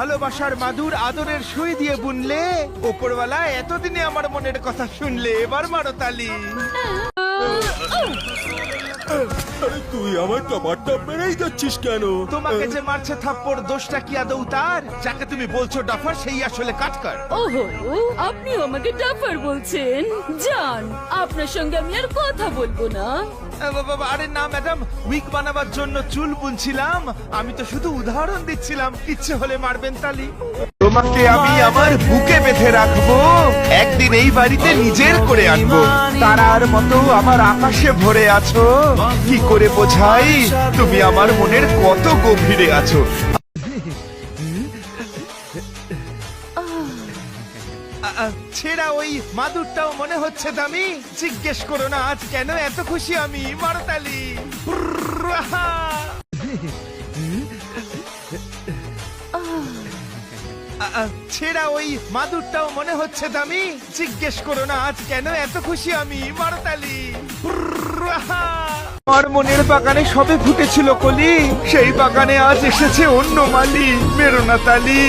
ভালোবাসার মাদুর আদরের সুই দিয়ে বুনলে ওপরওয়ালা এতদিনে আমার মনের কথা শুনলে, এবার মারো তালি। আরে তুই আমার মেরেই যাচ্ছিস কেন? তোমাকে যে মারছে থাপ্পড় দোষটা কি আদৌ তার? যাকে তুমি বলছো ডাফার সেই আসলে কাটকার ওহো আপনিও আমাকে ডাফার বলছেন। যান আপনার সঙ্গে আমি আর কথা বলব না। আরে না ম্যাডাম উইক বানাবার জন্য চুল বুনছিলাম। আমি তো শুধু উদাহরণ দিচ্ছিলাম ইচ্ছে হলে মারবেন তালি। তোমাকে আমি আমার বুকে বেঁধে রাখব। একদিন এই বাড়িতে নিজের করে আনব। তারার মতো আমার আকাশে ভরে আছো? কি করে বোঝাই? তুমি আমার মনের কত গভীরে আছো। ছেঁড়া ওই মাদুরটাও মনে হচ্ছে দামি। জিজ্ঞেস করো না আজ কেন এত খুশি আমি, মারতালি। ছেঁড়া ওই মাদুরটাও মনে হচ্ছে দামি? জিজ্ঞেস করো না, আজ কেন এত খুশি আমি, মারতালি। আমার মনের বাগানে সবে ফুটেছিল কলি, সেই বাগানে আজ এসেছে অন্য মালি মেরোনা তালি